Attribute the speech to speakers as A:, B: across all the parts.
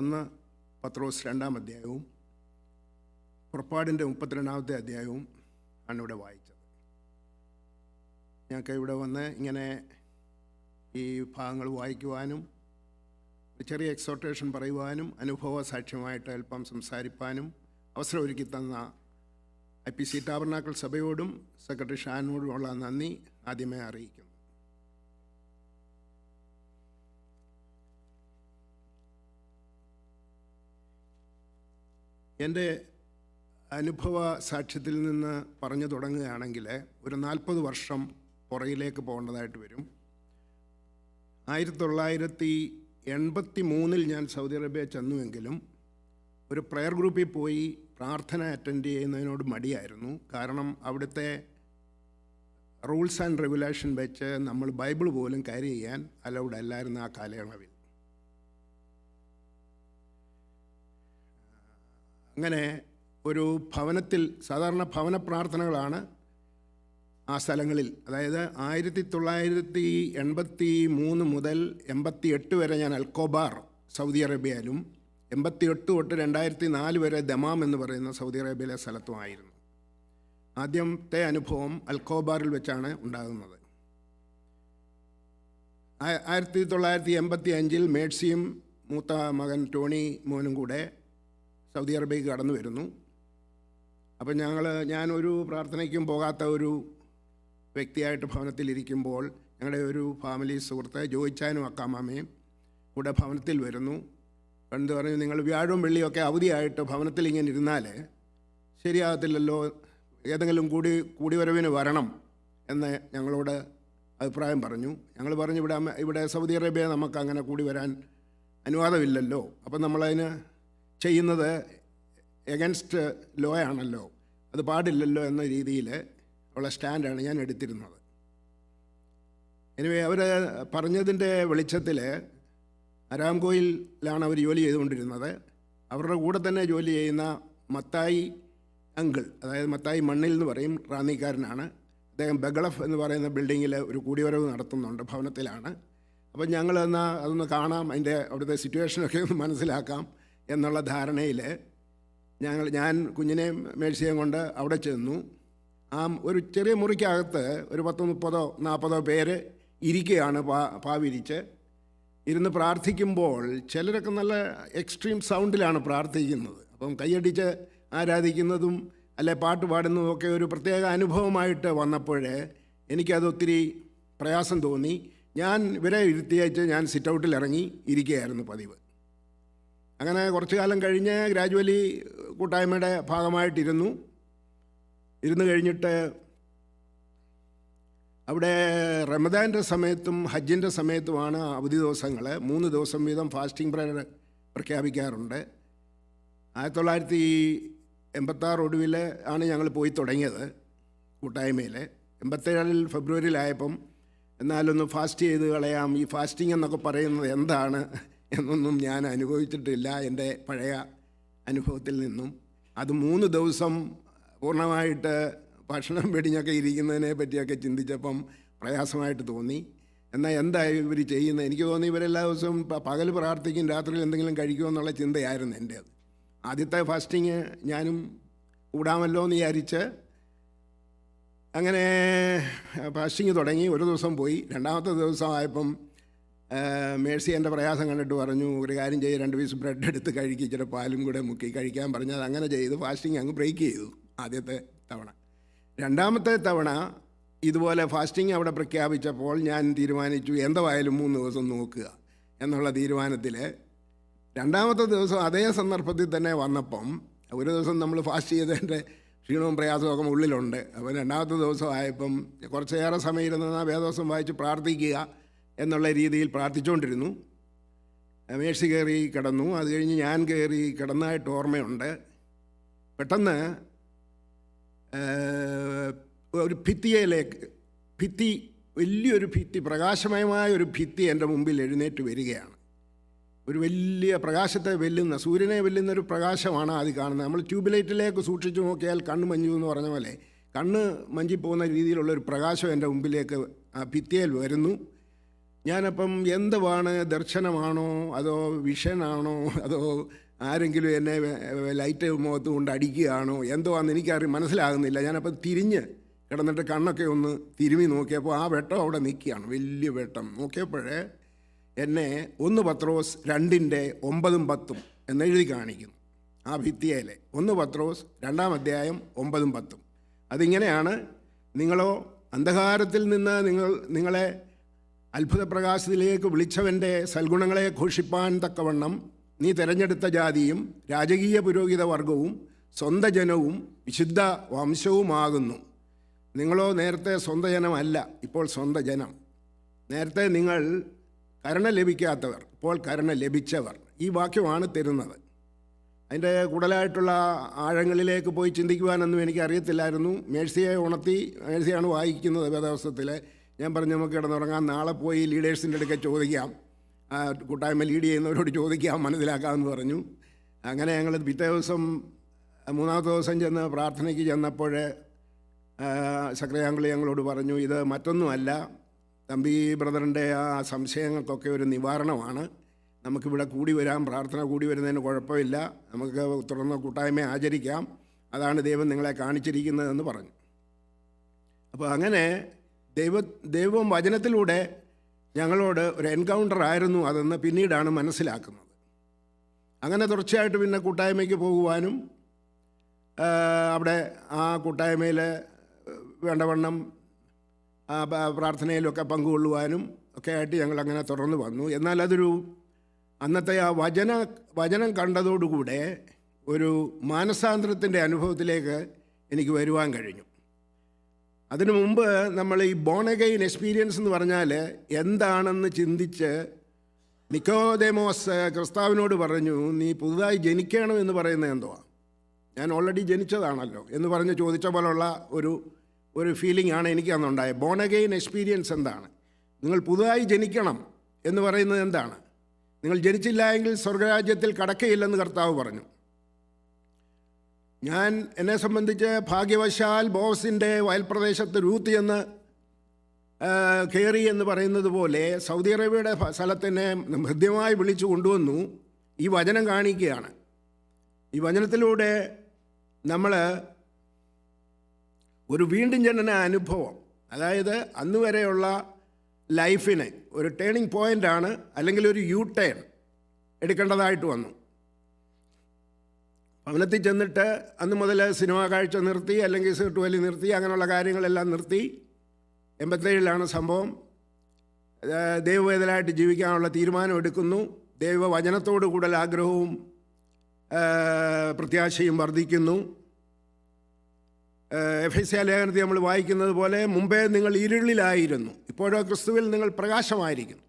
A: ഒന്ന് പത്രോസ് രണ്ടാം അധ്യായവും പുറപ്പാടിൻ്റെ മുപ്പത്തിരണ്ടാമത്തെ അധ്യായവും ആണ് ഇവിടെ വായിച്ചത് ഞങ്ങൾക്ക് ഇവിടെ വന്ന് ഇങ്ങനെ ഈ ഭാഗങ്ങൾ വായിക്കുവാനും ഒരു ചെറിയ എക്സോട്ടേഷൻ പറയുവാനും അനുഭവ സാക്ഷ്യമായിട്ട് അല്പം സംസാരിപ്പാനും ഒരുക്കി തന്ന ഐ പി സി ടാബർനാക്കൾ സഭയോടും സെക്രട്ടറി ഷാനോടുമുള്ള നന്ദി ആദ്യമേ അറിയിക്കുന്നു എൻ്റെ അനുഭവ സാക്ഷ്യത്തിൽ നിന്ന് പറഞ്ഞു തുടങ്ങുകയാണെങ്കിൽ ഒരു നാൽപ്പത് വർഷം പുറയിലേക്ക് പോകേണ്ടതായിട്ട് വരും ആയിരത്തി തൊള്ളായിരത്തി എൺപത്തി മൂന്നിൽ ഞാൻ സൗദി അറേബ്യ ചെന്നുവെങ്കിലും ഒരു പ്രെയർ ഗ്രൂപ്പിൽ പോയി പ്രാർത്ഥന അറ്റൻഡ് ചെയ്യുന്നതിനോട് മടിയായിരുന്നു കാരണം അവിടുത്തെ റൂൾസ് ആൻഡ് റെഗുലേഷൻ വെച്ച് നമ്മൾ ബൈബിൾ പോലും കാരി ചെയ്യാൻ അലൗഡ് അല്ലായിരുന്നു ആ കാലയളവിൽ അങ്ങനെ ഒരു ഭവനത്തിൽ സാധാരണ ഭവന പ്രാർത്ഥനകളാണ് ആ സ്ഥലങ്ങളിൽ അതായത് ആയിരത്തി തൊള്ളായിരത്തി എൺപത്തി മൂന്ന് മുതൽ എൺപത്തി എട്ട് വരെ ഞാൻ അൽക്കോബാർ സൗദി അറേബ്യയിലും എൺപത്തി എട്ട് തൊട്ട് രണ്ടായിരത്തി നാല് വരെ ദമാം എന്ന് പറയുന്ന സൗദി അറേബ്യയിലെ സ്ഥലത്തുമായിരുന്നു ആദ്യത്തെ അനുഭവം അൽക്കോബാറിൽ വെച്ചാണ് ഉണ്ടാകുന്നത് ആയിരത്തി തൊള്ളായിരത്തി എൺപത്തി അഞ്ചിൽ മേഴ്സിയും മൂത്ത മകൻ ടോണി മോനും കൂടെ സൗദി അറേബ്യക്ക് കടന്നു വരുന്നു അപ്പം ഞങ്ങൾ ഞാനൊരു പ്രാർത്ഥനയ്ക്കും പോകാത്ത ഒരു വ്യക്തിയായിട്ട് ഭവനത്തിലിരിക്കുമ്പോൾ ഞങ്ങളുടെ ഒരു ഫാമിലി സുഹൃത്ത് ജോയിച്ചാനും അക്കാമാമയും കൂടെ ഭവനത്തിൽ വരുന്നു പണ്ട് പറഞ്ഞു നിങ്ങൾ വ്യാഴവും വെള്ളിയൊക്കെ അവധിയായിട്ട് ഭവനത്തിൽ ഇങ്ങനെ ഇരുന്നാൽ ശരിയാകത്തില്ലല്ലോ ഏതെങ്കിലും കൂടി വരവിന് വരണം എന്ന് ഞങ്ങളോട് അഭിപ്രായം പറഞ്ഞു ഞങ്ങൾ പറഞ്ഞു ഇവിടെ ഇവിടെ സൗദി അറേബ്യ നമുക്ക് അങ്ങനെ കൂടി വരാൻ അനുവാദമില്ലല്ലോ അപ്പം നമ്മളതിന് ചെയ്യുന്നത് എഗൻസ്റ്റ് ലോ ആണല്ലോ അത് പാടില്ലല്ലോ എന്ന രീതിയിൽ ഉള്ള സ്റ്റാൻഡാണ് ഞാൻ എടുത്തിരുന്നത് എനിവേ അവർ പറഞ്ഞതിൻ്റെ വെളിച്ചത്തിൽ അരാംകോയിലാണ് അവർ ജോലി ചെയ്തുകൊണ്ടിരുന്നത് അവരുടെ കൂടെ തന്നെ ജോലി ചെയ്യുന്ന മത്തായി അങ്കിൾ അതായത് മത്തായി മണ്ണിൽ എന്ന് പറയും റാന്നിക്കാരനാണ് അദ്ദേഹം ബഗളഫ് എന്ന് പറയുന്ന ബിൽഡിങ്ങിൽ ഒരു കൂടിവരവ് നടത്തുന്നുണ്ട് ഭവനത്തിലാണ് അപ്പം ഞങ്ങൾ എന്നാൽ അതൊന്ന് കാണാം അതിൻ്റെ അവിടുത്തെ സിറ്റുവേഷനൊക്കെ ഒന്ന് മനസ്സിലാക്കാം എന്നുള്ള ധാരണയിൽ ഞങ്ങൾ ഞാൻ കുഞ്ഞിനെ മേഴ്സിയും കൊണ്ട് അവിടെ ചെന്നു ആ ഒരു ചെറിയ മുറിക്കകത്ത് ഒരു പത്തോ മുപ്പതോ നാൽപ്പതോ പേര് ഇരിക്കുകയാണ് പാ പാവിരിച്ച് ഇരുന്ന് പ്രാർത്ഥിക്കുമ്പോൾ ചിലരൊക്കെ നല്ല എക്സ്ട്രീം സൗണ്ടിലാണ് പ്രാർത്ഥിക്കുന്നത് അപ്പം കൈയടിച്ച് ആരാധിക്കുന്നതും അല്ലെ പാട്ട് പാടുന്നതും ഒക്കെ ഒരു പ്രത്യേക അനുഭവമായിട്ട് വന്നപ്പോൾ എനിക്കത് ഒത്തിരി പ്രയാസം തോന്നി ഞാൻ ഇവരെ ഇരുത്തിയച്ച് ഞാൻ സിറ്റ് ഔട്ടിൽ ഇറങ്ങി ഇരിക്കുകയായിരുന്നു പതിവ് അങ്ങനെ കുറച്ചു കാലം കഴിഞ്ഞ് ഗ്രാജുവലി കൂട്ടായ്മയുടെ ഭാഗമായിട്ടിരുന്നു ഇരുന്ന് കഴിഞ്ഞിട്ട് അവിടെ റമദാൻ്റെ സമയത്തും ഹജ്ജിൻ്റെ സമയത്തുമാണ് അവധി ദിവസങ്ങൾ മൂന്ന് ദിവസം വീതം ഫാസ്റ്റിംഗ് പ്രയർ പ്രഖ്യാപിക്കാറുണ്ട് ആയിരത്തി തൊള്ളായിരത്തി എൺപത്താറ് ഒടുവിൽ ആണ് ഞങ്ങൾ പോയി തുടങ്ങിയത് കൂട്ടായ്മയിൽ എൺപത്തേഴിൽ ഫെബ്രുവരിയിലായപ്പം എന്നാലൊന്ന് ഫാസ്റ്റ് ചെയ്ത് കളയാം ഈ ഫാസ്റ്റിംഗ് എന്നൊക്കെ പറയുന്നത് എന്താണ് എന്നൊന്നും ഞാൻ അനുഭവിച്ചിട്ടില്ല എൻ്റെ പഴയ അനുഭവത്തിൽ നിന്നും അത് മൂന്ന് ദിവസം പൂർണ്ണമായിട്ട് ഭക്ഷണം വെടിഞ്ഞൊക്കെ ഇരിക്കുന്നതിനെ പറ്റിയൊക്കെ ചിന്തിച്ചപ്പം പ്രയാസമായിട്ട് തോന്നി എന്നാൽ എന്തായാലും ഇവർ ചെയ്യുന്നത് എനിക്ക് തോന്നി ഇവരെല്ലാ ദിവസവും പകൽ പ്രാർത്ഥിക്കും രാത്രിയിൽ എന്തെങ്കിലും കഴിക്കുമെന്നുള്ള ചിന്തയായിരുന്നു എൻ്റെ അത് ആദ്യത്തെ ഫാസ്റ്റിങ് ഞാനും കൂടാമല്ലോ എന്ന് വിചാരിച്ച് അങ്ങനെ ഫാസ്റ്റിങ് തുടങ്ങി ഒരു ദിവസം പോയി രണ്ടാമത്തെ ദിവസമായപ്പം മേഴ്സി എൻ്റെ പ്രയാസം കണ്ടിട്ട് പറഞ്ഞു ഒരു കാര്യം ചെയ്ത് രണ്ട് പീസ് ബ്രെഡ് എടുത്ത് കഴുകി ഇച്ചിരി പാലും കൂടെ മുക്കി കഴിക്കാൻ പറഞ്ഞാൽ അങ്ങനെ ചെയ്ത് ഫാസ്റ്റിംഗ് അങ്ങ് ബ്രേക്ക് ചെയ്തു ആദ്യത്തെ തവണ രണ്ടാമത്തെ തവണ ഇതുപോലെ ഫാസ്റ്റിംഗ് അവിടെ പ്രഖ്യാപിച്ചപ്പോൾ ഞാൻ തീരുമാനിച്ചു എന്തായാലും മൂന്ന് ദിവസം നോക്കുക എന്നുള്ള തീരുമാനത്തിൽ രണ്ടാമത്തെ ദിവസം അതേ സന്ദർഭത്തിൽ തന്നെ വന്നപ്പം ഒരു ദിവസം നമ്മൾ ഫാസ്റ്റ് ചെയ്തതിൻ്റെ ക്ഷീണവും പ്രയാസമൊക്കെ ഉള്ളിലുണ്ട് അപ്പോൾ രണ്ടാമത്തെ ദിവസം കുറച്ചേറെ സമയം ഇരുന്ന് വേദവസം വായിച്ച് പ്രാർത്ഥിക്കുക എന്നുള്ള രീതിയിൽ പ്രാർത്ഥിച്ചുകൊണ്ടിരുന്നു മേഴ്സി കയറി കിടന്നു അത് കഴിഞ്ഞ് ഞാൻ കയറി കിടന്നതായിട്ട് ഓർമ്മയുണ്ട് പെട്ടെന്ന് ഒരു ഭിത്തിയിലേക്ക് ഭിത്തി വലിയൊരു ഭിത്തി പ്രകാശമയമായ ഒരു ഭിത്തി എൻ്റെ മുമ്പിൽ എഴുന്നേറ്റ് വരികയാണ് ഒരു വലിയ പ്രകാശത്തെ വെല്ലുന്ന സൂര്യനെ വെല്ലുന്ന ഒരു പ്രകാശമാണ് ആദ്യം കാണുന്നത് നമ്മൾ ട്യൂബ്ലൈറ്റിലേക്ക് സൂക്ഷിച്ചു നോക്കിയാൽ കണ്ണ് മഞ്ഞു എന്ന് പറഞ്ഞ പോലെ കണ്ണ് മഞ്ചിപ്പോകുന്ന രീതിയിലുള്ള ഒരു പ്രകാശം എൻ്റെ മുമ്പിലേക്ക് ആ ഭിത്തിയിൽ വരുന്നു ഞാനപ്പം എന്തുവാണ് ദർശനമാണോ അതോ വിഷനാണോ അതോ ആരെങ്കിലും എന്നെ ലൈറ്റ് മുഖത്ത് കൊണ്ട് അടിക്കുകയാണോ എന്തോ ആണെന്ന് എനിക്കറി മനസ്സിലാകുന്നില്ല ഞാനപ്പം തിരിഞ്ഞ് കിടന്നിട്ട് കണ്ണൊക്കെ ഒന്ന് തിരുമി നോക്കിയപ്പോൾ ആ വെട്ടം അവിടെ നിൽക്കുകയാണ് വലിയ വെട്ടം നോക്കിയപ്പോഴേ എന്നെ ഒന്ന് പത്രോസ് രണ്ടിൻ്റെ ഒമ്പതും പത്തും എന്നെഴുതി കാണിക്കുന്നു ആ ഭിത്തിയയിലെ ഒന്ന് പത്രോസ് രണ്ടാം അധ്യായം ഒമ്പതും പത്തും അതിങ്ങനെയാണ് നിങ്ങളോ അന്ധകാരത്തിൽ നിന്ന് നിങ്ങൾ നിങ്ങളെ അത്ഭുതപ്രകാശത്തിലേക്ക് വിളിച്ചവൻ്റെ സൽഗുണങ്ങളെ ഘോഷിപ്പാൻ തക്കവണ്ണം നീ തിരഞ്ഞെടുത്ത ജാതിയും രാജകീയ പുരോഹിത വർഗവും സ്വന്ത ജനവും വിശുദ്ധ വംശവുമാകുന്നു നിങ്ങളോ നേരത്തെ സ്വന്ത ജനമല്ല ഇപ്പോൾ സ്വന്ത ജനം നേരത്തെ നിങ്ങൾ കരുണ ലഭിക്കാത്തവർ ഇപ്പോൾ കരുണ ലഭിച്ചവർ ഈ വാക്യമാണ് തരുന്നത് അതിൻ്റെ കൂടുതലായിട്ടുള്ള ആഴങ്ങളിലേക്ക് പോയി ചിന്തിക്കുവാനൊന്നും എനിക്കറിയത്തില്ലായിരുന്നു മേഴ്സിയെ ഉണർത്തി മേഴ്സിയാണ് വായിക്കുന്നത് വേദവസ്തത്തിലെ ഞാൻ പറഞ്ഞു നമുക്ക് കിടന്നുറങ്ങാം നാളെ പോയി ലീഡേഴ്സിൻ്റെ അടുക്കെ ചോദിക്കാം കൂട്ടായ്മ ലീഡ് ചെയ്യുന്നവരോട് ചോദിക്കാം മനസ്സിലാക്കാമെന്ന് പറഞ്ഞു അങ്ങനെ ഞങ്ങൾ പിറ്റേ ദിവസം മൂന്നാമത്തെ ദിവസം ചെന്ന് പ്രാർത്ഥനയ്ക്ക് ചെന്നപ്പോൾ സക്രയാങ്കിളി ഞങ്ങളോട് പറഞ്ഞു ഇത് മറ്റൊന്നുമല്ല തമ്പി ബ്രദറിൻ്റെ ആ സംശയങ്ങൾക്കൊക്കെ ഒരു നിവാരണമാണ് നമുക്കിവിടെ കൂടി വരാം പ്രാർത്ഥന കൂടി വരുന്നതിന് കുഴപ്പമില്ല നമുക്ക് തുടർന്ന് കൂട്ടായ്മ ആചരിക്കാം അതാണ് ദൈവം നിങ്ങളെ കാണിച്ചിരിക്കുന്നതെന്ന് പറഞ്ഞു അപ്പോൾ അങ്ങനെ ദൈവ ദൈവം വചനത്തിലൂടെ ഞങ്ങളോട് ഒരു എൻകൗണ്ടർ ആയിരുന്നു അതെന്ന് പിന്നീടാണ് മനസ്സിലാക്കുന്നത് അങ്ങനെ തുടർച്ചയായിട്ട് പിന്നെ കൂട്ടായ്മയ്ക്ക് പോകുവാനും അവിടെ ആ കൂട്ടായ്മയിൽ വേണ്ടവണ്ണം പ്രാർത്ഥനയിലൊക്കെ പങ്കുകൊള്ളുവാനും ഒക്കെ ആയിട്ട് ഞങ്ങൾ അങ്ങനെ തുടർന്ന് വന്നു എന്നാൽ അതൊരു അന്നത്തെ ആ വചന വചനം കണ്ടതോടുകൂടെ ഒരു മാനസാന്തരത്തിൻ്റെ അനുഭവത്തിലേക്ക് എനിക്ക് വരുവാൻ കഴിഞ്ഞു അതിനു മുമ്പ് നമ്മൾ ഈ ബോണഗൈൻ എക്സ്പീരിയൻസ് എന്ന് പറഞ്ഞാൽ എന്താണെന്ന് ചിന്തിച്ച് നിക്കോദേമോസ് ക്രിസ്താവിനോട് പറഞ്ഞു നീ പുതുതായി ജനിക്കണം എന്ന് പറയുന്നത് എന്തുവാ ഞാൻ ഓൾറെഡി ജനിച്ചതാണല്ലോ എന്ന് പറഞ്ഞ് ചോദിച്ച പോലുള്ള ഒരു ഒരു ഫീലിംഗ് ആണ് എനിക്ക് അന്നുണ്ടായത് ബോണഗൈൻ എക്സ്പീരിയൻസ് എന്താണ് നിങ്ങൾ പുതുതായി ജനിക്കണം എന്ന് പറയുന്നത് എന്താണ് നിങ്ങൾ ജനിച്ചില്ല എങ്കിൽ സ്വർഗരാജ്യത്തിൽ കടക്കയില്ലെന്ന് കർത്താവ് പറഞ്ഞു ഞാൻ എന്നെ സംബന്ധിച്ച് ഭാഗ്യവശാൽ ബോസിൻ്റെ വയൽ പ്രദേശത്ത് രൂത്ത് എന്ന് കയറി എന്ന് പറയുന്നത് പോലെ സൗദി അറേബ്യയുടെ സ്ഥലത്തിനെ ഹൃദ്യമായി വിളിച്ചു കൊണ്ടുവന്നു ഈ വചനം കാണിക്കുകയാണ് ഈ വചനത്തിലൂടെ നമ്മൾ ഒരു വീണ്ടും ജനന അനുഭവം അതായത് അന്ന് വരെയുള്ള ലൈഫിനെ ഒരു ടേണിംഗ് പോയിൻ്റാണ് അല്ലെങ്കിൽ ഒരു യു ടേൺ എടുക്കേണ്ടതായിട്ട് വന്നു ഭവനത്തിൽ ചെന്നിട്ട് അന്ന് മുതൽ സിനിമ കാഴ്ച നിർത്തി അല്ലെങ്കിൽ വലി നിർത്തി അങ്ങനെയുള്ള കാര്യങ്ങളെല്ലാം നിർത്തി എൺപത്തേഴിലാണ് സംഭവം ദൈവവേദനായിട്ട് ജീവിക്കാനുള്ള തീരുമാനം എടുക്കുന്നു ദൈവവചനത്തോട് കൂടുതൽ ആഗ്രഹവും പ്രത്യാശയും വർദ്ധിക്കുന്നു എഫ് എസ് ലേഖനത്തിൽ നമ്മൾ വായിക്കുന്നത് പോലെ മുമ്പേ നിങ്ങൾ ഇരുളിലായിരുന്നു ഇപ്പോഴോ ക്രിസ്തുവിൽ നിങ്ങൾ പ്രകാശമായിരിക്കുന്നു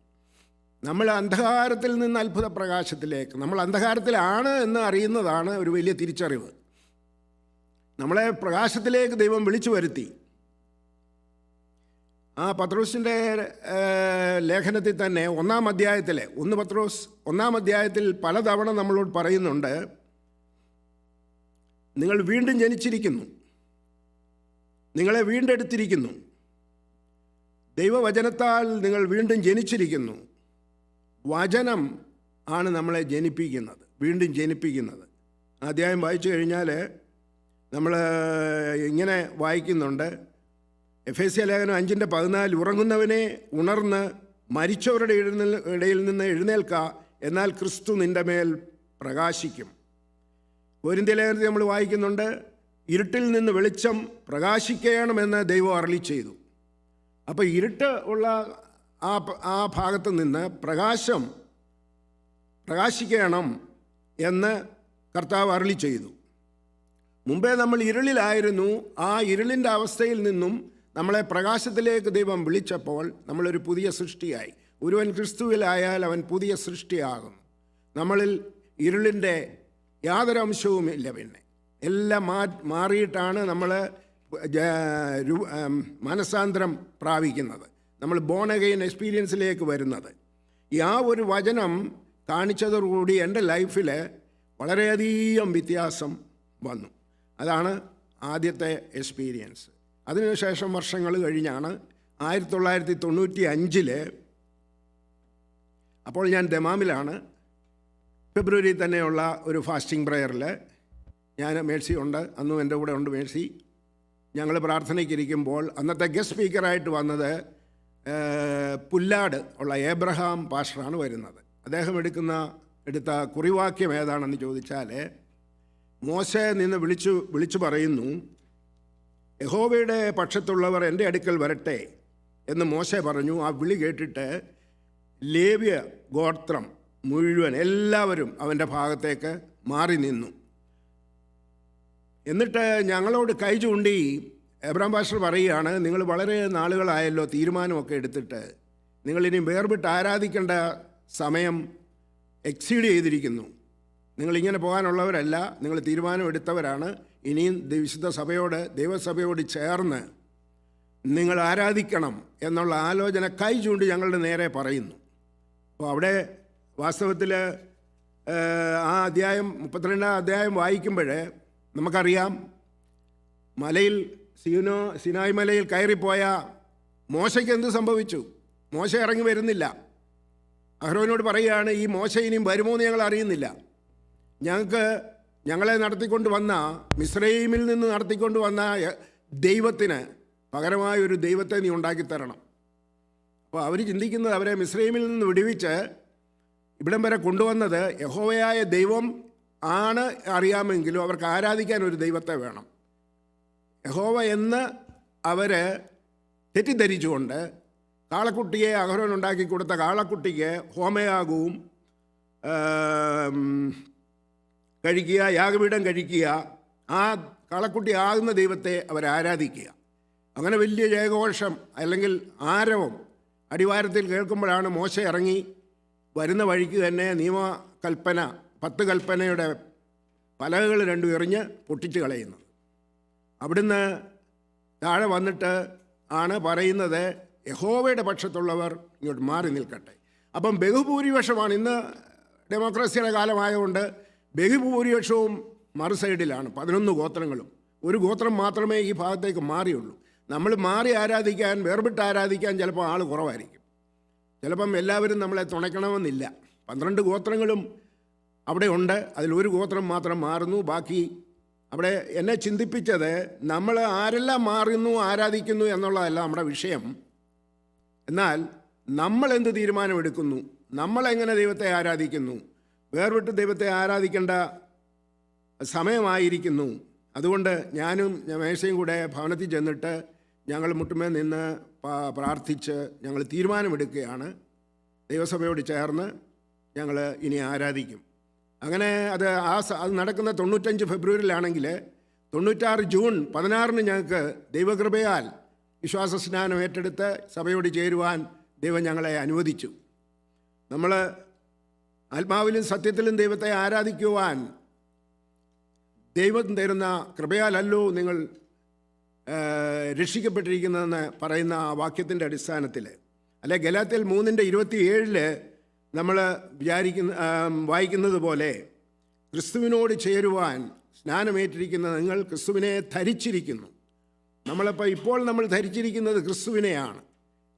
A: നമ്മൾ അന്ധകാരത്തിൽ നിന്ന് അത്ഭുത പ്രകാശത്തിലേക്ക് നമ്മൾ അന്ധകാരത്തിലാണ് എന്ന് അറിയുന്നതാണ് ഒരു വലിയ തിരിച്ചറിവ് നമ്മളെ പ്രകാശത്തിലേക്ക് ദൈവം വിളിച്ചു വരുത്തി ആ പത്രോസിൻ്റെ ലേഖനത്തിൽ തന്നെ ഒന്നാം അധ്യായത്തിൽ ഒന്ന് പത്രോസ് ഒന്നാം അധ്യായത്തിൽ പലതവണ നമ്മളോട് പറയുന്നുണ്ട് നിങ്ങൾ വീണ്ടും ജനിച്ചിരിക്കുന്നു നിങ്ങളെ വീണ്ടെടുത്തിരിക്കുന്നു ദൈവവചനത്താൽ നിങ്ങൾ വീണ്ടും ജനിച്ചിരിക്കുന്നു വചനം ആണ് നമ്മളെ ജനിപ്പിക്കുന്നത് വീണ്ടും ജനിപ്പിക്കുന്നത് അധ്യായം വായിച്ചു കഴിഞ്ഞാൽ നമ്മൾ ഇങ്ങനെ വായിക്കുന്നുണ്ട് എഫ് എസ് സി ലേഖനം അഞ്ചിൻ്റെ പതിനാല് ഉറങ്ങുന്നവനെ ഉണർന്ന് മരിച്ചവരുടെ ഇടയിൽ നിന്ന് എഴുന്നേൽക്ക എന്നാൽ ക്രിസ്തു നിൻ്റെ മേൽ പ്രകാശിക്കും കോരിന്ത്യ ലേഖനത്തിൽ നമ്മൾ വായിക്കുന്നുണ്ട് ഇരുട്ടിൽ നിന്ന് വെളിച്ചം പ്രകാശിക്കണമെന്ന് ദൈവം അരളി ചെയ്തു അപ്പോൾ ഇരുട്ട് ഉള്ള ആ ആ ഭാഗത്ത് നിന്ന് പ്രകാശം പ്രകാശിക്കണം എന്ന് കർത്താവ് അരളി ചെയ്തു മുമ്പേ നമ്മൾ ഇരുളിലായിരുന്നു ആ ഇരുളിൻ്റെ അവസ്ഥയിൽ നിന്നും നമ്മളെ പ്രകാശത്തിലേക്ക് ദൈവം വിളിച്ചപ്പോൾ നമ്മളൊരു പുതിയ സൃഷ്ടിയായി ഒരുവൻ ക്രിസ്തുവിലായാൽ അവൻ പുതിയ സൃഷ്ടിയാകും നമ്മളിൽ ഇരുളിൻ്റെ യാതൊരു അംശവും ഇല്ല പിന്നെ എല്ലാം മാ മാറിയിട്ടാണ് നമ്മൾ മനസാന്തരം പ്രാപിക്കുന്നത് നമ്മൾ ബോൺ അഗെയിൻ എക്സ്പീരിയൻസിലേക്ക് വരുന്നത് ഈ ആ ഒരു വചനം കാണിച്ചതോടുകൂടി എൻ്റെ ലൈഫിൽ വളരെയധികം വ്യത്യാസം വന്നു അതാണ് ആദ്യത്തെ എക്സ്പീരിയൻസ് അതിനുശേഷം വർഷങ്ങൾ കഴിഞ്ഞാണ് ആയിരത്തി തൊള്ളായിരത്തി തൊണ്ണൂറ്റി അഞ്ചിൽ അപ്പോൾ ഞാൻ ദമാമിലാണ് ഫെബ്രുവരി തന്നെയുള്ള ഒരു ഫാസ്റ്റിംഗ് പ്രെയറിൽ ഞാൻ മേഴ്സി ഉണ്ട് അന്നും എൻ്റെ കൂടെ ഉണ്ട് മേഴ്സി ഞങ്ങൾ പ്രാർത്ഥനയ്ക്കിരിക്കുമ്പോൾ അന്നത്തെ ഗസ്റ്റ് സ്പീക്കറായിട്ട് വന്നത് പുല്ലാട് ഉള്ള ഏബ്രഹാം പാഷറാണ് വരുന്നത് അദ്ദേഹം എടുക്കുന്ന എടുത്ത കുറിവാക്യം ഏതാണെന്ന് ചോദിച്ചാൽ മോശയെ നിന്ന് വിളിച്ചു വിളിച്ചു പറയുന്നു യഹോവയുടെ പക്ഷത്തുള്ളവർ എൻ്റെ അടുക്കൽ വരട്ടെ എന്ന് മോശ പറഞ്ഞു ആ വിളി കേട്ടിട്ട് ലേവ്യ ഗോത്രം മുഴുവൻ എല്ലാവരും അവൻ്റെ ഭാഗത്തേക്ക് മാറി നിന്നു എന്നിട്ട് ഞങ്ങളോട് കൈ ചൂണ്ടി എബ്രാം പാസ്റ്റർ പറയുകയാണ് നിങ്ങൾ വളരെ നാളുകളായല്ലോ തീരുമാനമൊക്കെ എടുത്തിട്ട് നിങ്ങൾ ഇനി വേർപെട്ട് ആരാധിക്കേണ്ട സമയം എക്സീഡ് ചെയ്തിരിക്കുന്നു നിങ്ങളിങ്ങനെ പോകാനുള്ളവരല്ല നിങ്ങൾ തീരുമാനമെടുത്തവരാണ് ഇനിയും വിശുദ്ധ സഭയോട് ദൈവസഭയോട് ചേർന്ന് നിങ്ങൾ ആരാധിക്കണം എന്നുള്ള ആലോചന കൈ ചൂണ്ടി ഞങ്ങളുടെ നേരെ പറയുന്നു അപ്പോൾ അവിടെ വാസ്തവത്തിൽ ആ അധ്യായം മുപ്പത്തിരണ്ടാം അധ്യായം വായിക്കുമ്പോൾ നമുക്കറിയാം മലയിൽ സീനോ സിനായ് മലയിൽ കയറിപ്പോയ മോശയ്ക്ക് എന്ത് സംഭവിച്ചു മോശ ഇറങ്ങി വരുന്നില്ല അഹ്റോനോട് പറയുകയാണ് ഈ മോശ ഇനിയും വരുമോ എന്ന് ഞങ്ങൾ അറിയുന്നില്ല ഞങ്ങൾക്ക് ഞങ്ങളെ നടത്തിക്കൊണ്ട് വന്ന മിസ്രൈമിൽ നിന്ന് നടത്തിക്കൊണ്ട് വന്ന ദൈവത്തിന് പകരമായ ഒരു ദൈവത്തെ നീ ഉണ്ടാക്കി തരണം അപ്പോൾ അവർ ചിന്തിക്കുന്നത് അവരെ മിസ്രൈമിൽ നിന്ന് വിടുവിച്ച് ഇവിടം വരെ കൊണ്ടുവന്നത് യഹോവയായ ദൈവം ആണ് അറിയാമെങ്കിലും അവർക്ക് ആരാധിക്കാൻ ഒരു ദൈവത്തെ വേണം യഹോവ എന്ന് അവർ തെറ്റിദ്ധരിച്ചുകൊണ്ട് കാളക്കുട്ടിയെ അഹരോൻ ഉണ്ടാക്കി കൊടുത്ത കാളക്കുട്ടിക്ക് ഹോമയാകവും കഴിക്കുക യാഗപീഠം കഴിക്കുക ആ കാളക്കുട്ടി ആകുന്ന ദൈവത്തെ അവർ ആരാധിക്കുക അങ്ങനെ വലിയ ജയഘോഷം അല്ലെങ്കിൽ ആരവം അടിവാരത്തിൽ കേൾക്കുമ്പോഴാണ് മോശ ഇറങ്ങി വരുന്ന വഴിക്ക് തന്നെ നിയമകൽപ്പന പത്ത് കൽപ്പനയുടെ പലകകൾ രണ്ടും എറിഞ്ഞ് പൊട്ടിച്ച് കളയുന്നു അവിടുന്ന് താഴെ വന്നിട്ട് ആണ് പറയുന്നത് യഹോവയുടെ പക്ഷത്തുള്ളവർ ഇങ്ങോട്ട് മാറി നിൽക്കട്ടെ അപ്പം ബഹുഭൂരിപക്ഷമാണ് ഇന്ന് ഡെമോക്രസിയുടെ കാലമായതുകൊണ്ട് ബഹുഭൂരിപക്ഷവും മറു സൈഡിലാണ് പതിനൊന്ന് ഗോത്രങ്ങളും ഒരു ഗോത്രം മാത്രമേ ഈ ഭാഗത്തേക്ക് മാറിയുള്ളൂ നമ്മൾ മാറി ആരാധിക്കാൻ വേർപെട്ട് ആരാധിക്കാൻ ചിലപ്പോൾ ആൾ കുറവായിരിക്കും ചിലപ്പം എല്ലാവരും നമ്മളെ തുണയ്ക്കണമെന്നില്ല പന്ത്രണ്ട് ഗോത്രങ്ങളും അവിടെ ഉണ്ട് അതിൽ ഒരു ഗോത്രം മാത്രം മാറുന്നു ബാക്കി അവിടെ എന്നെ ചിന്തിപ്പിച്ചത് നമ്മൾ ആരെല്ലാം മാറുന്നു ആരാധിക്കുന്നു എന്നുള്ളതല്ല നമ്മുടെ വിഷയം എന്നാൽ നമ്മൾ എന്ത് തീരുമാനമെടുക്കുന്നു നമ്മളെങ്ങനെ ദൈവത്തെ ആരാധിക്കുന്നു വേർവിട്ട് ദൈവത്തെ ആരാധിക്കേണ്ട സമയമായിരിക്കുന്നു അതുകൊണ്ട് ഞാനും മേശയും കൂടെ ഭവനത്തിൽ ചെന്നിട്ട് ഞങ്ങൾ മുട്ടുമേ നിന്ന് പ്രാർത്ഥിച്ച് ഞങ്ങൾ തീരുമാനമെടുക്കുകയാണ് ദൈവസഭയോട് ചേർന്ന് ഞങ്ങൾ ഇനി ആരാധിക്കും അങ്ങനെ അത് ആ അത് നടക്കുന്ന തൊണ്ണൂറ്റഞ്ച് ഫെബ്രുവരിയിലാണെങ്കിൽ തൊണ്ണൂറ്റാറ് ജൂൺ പതിനാറിന് ഞങ്ങൾക്ക് ദൈവകൃപയാൽ വിശ്വാസ സ്നാനം ഏറ്റെടുത്ത് സഭയോട് ചേരുവാൻ ദൈവം ഞങ്ങളെ അനുവദിച്ചു നമ്മൾ ആത്മാവിലും സത്യത്തിലും ദൈവത്തെ ആരാധിക്കുവാൻ ദൈവം തരുന്ന കൃപയാലല്ലോ നിങ്ങൾ രക്ഷിക്കപ്പെട്ടിരിക്കുന്നതെന്ന് പറയുന്ന ആ വാക്യത്തിൻ്റെ അടിസ്ഥാനത്തിൽ അല്ലെ ഗലാത്തിൽ മൂന്നിൻ്റെ ഇരുപത്തി ഏഴില് നമ്മൾ വിചാരിക്കുന്ന വായിക്കുന്നത് പോലെ ക്രിസ്തുവിനോട് ചേരുവാൻ സ്നാനമേറ്റിരിക്കുന്ന നിങ്ങൾ ക്രിസ്തുവിനെ ധരിച്ചിരിക്കുന്നു നമ്മളിപ്പോൾ ഇപ്പോൾ നമ്മൾ ധരിച്ചിരിക്കുന്നത് ക്രിസ്തുവിനെയാണ്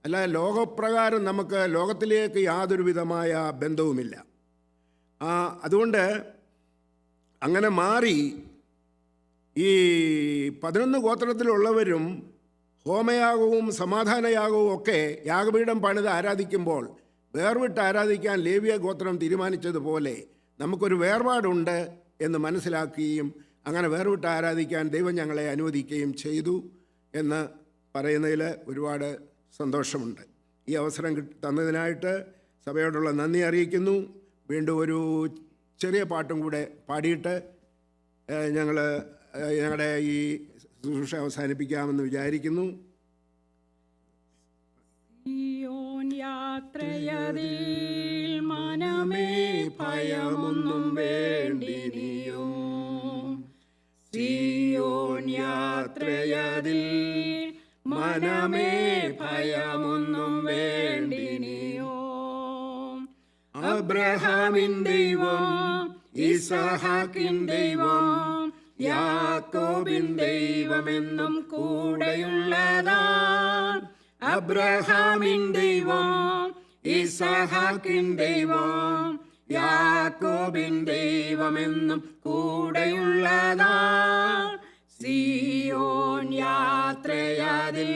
A: അല്ല ലോകപ്രകാരം നമുക്ക് ലോകത്തിലേക്ക് യാതൊരു വിധമായ ബന്ധവുമില്ല അതുകൊണ്ട് അങ്ങനെ മാറി ഈ പതിനൊന്ന് ഗോത്രത്തിലുള്ളവരും ഹോമയാഗവും സമാധാനയാഗവും ഒക്കെ യാഗപീഠം പണിത് ആരാധിക്കുമ്പോൾ വേർവിട്ട് ആരാധിക്കാൻ ലേവിയ ഗോത്രം തീരുമാനിച്ചതുപോലെ നമുക്കൊരു വേർപാടുണ്ട് എന്ന് മനസ്സിലാക്കുകയും അങ്ങനെ വേർവിട്ട് ആരാധിക്കാൻ ദൈവം ഞങ്ങളെ അനുവദിക്കുകയും ചെയ്തു എന്ന് പറയുന്നതിൽ ഒരുപാട് സന്തോഷമുണ്ട് ഈ അവസരം തന്നതിനായിട്ട് സഭയോടുള്ള നന്ദി അറിയിക്കുന്നു വീണ്ടും ഒരു ചെറിയ പാട്ടും കൂടെ പാടിയിട്ട് ഞങ്ങൾ ഞങ്ങളുടെ ഈ ശുശ്രൂഷ അവസാനിപ്പിക്കാമെന്ന് വിചാരിക്കുന്നു യോൻ മനമേ ഭയമൊന്നും വേണ്ടിനിയോ സിയോൻ യാത്രയതിൽ മനമേ ഭയമൊന്നും വേണ്ടിനിയോ അബ്രഹാമിൻ ദൈവം ഇസഹാക്കിൻ ദൈവം യാക്കോബിൻ ദൈവമെന്നും കൂടെയുള്ളതാ അബ്രഹാമിൻ ദൈവം ഇസഹാക്കിൻ ദൈവം യാക്കോബിൻ ദൈവമെന്നും കൂടെയുള്ളതാ സിയോൻ യാത്രയതിൽ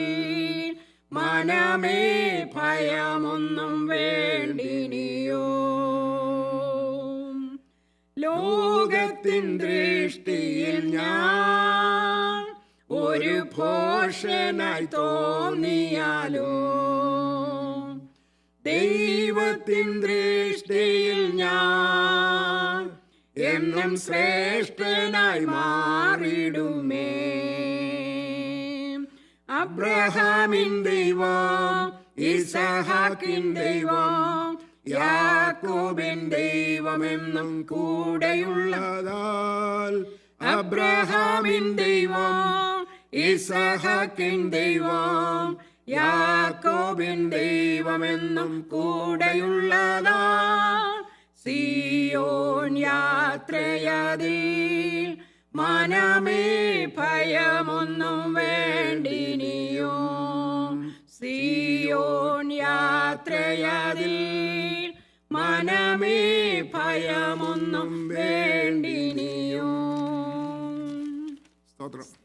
A: മനമേ ഭയമൊന്നും വേണ്ടിനിയോ ലോകത്തിൻ ദൃഷ്ടിയിൽ ഞാൻ ഒരു പോഷനായി തോന്നിയാലോ ദൈവത്തിൻ ദൃഷ്ടിയിൽ ഞാൻ എന്നും ശ്രേഷ്ഠനായി മാറിടുമേ അബ്രഹാമിൻ ദൈവം ഇസഹാക്കിൻ ദൈവം യാക്കോബിൻ ദൈവം എന്നും കൂടെയുള്ളതാൽ അബ്രഹാമിൻ ദൈവം ഇസഹാക്കിൻ ദൈവം യാക്കോബിൻ ദൈവമെന്നും കൂടെയുള്ളതാ സിയോൻ യാത്രയതിൽ മനമേ ഭയമൊന്നും വേണ്ടിനിയോ സിയോൻ യാത്രയതിൽ മനമേ ഭയമൊന്നും വേണ്ടിനിയോ സ്തോത്രം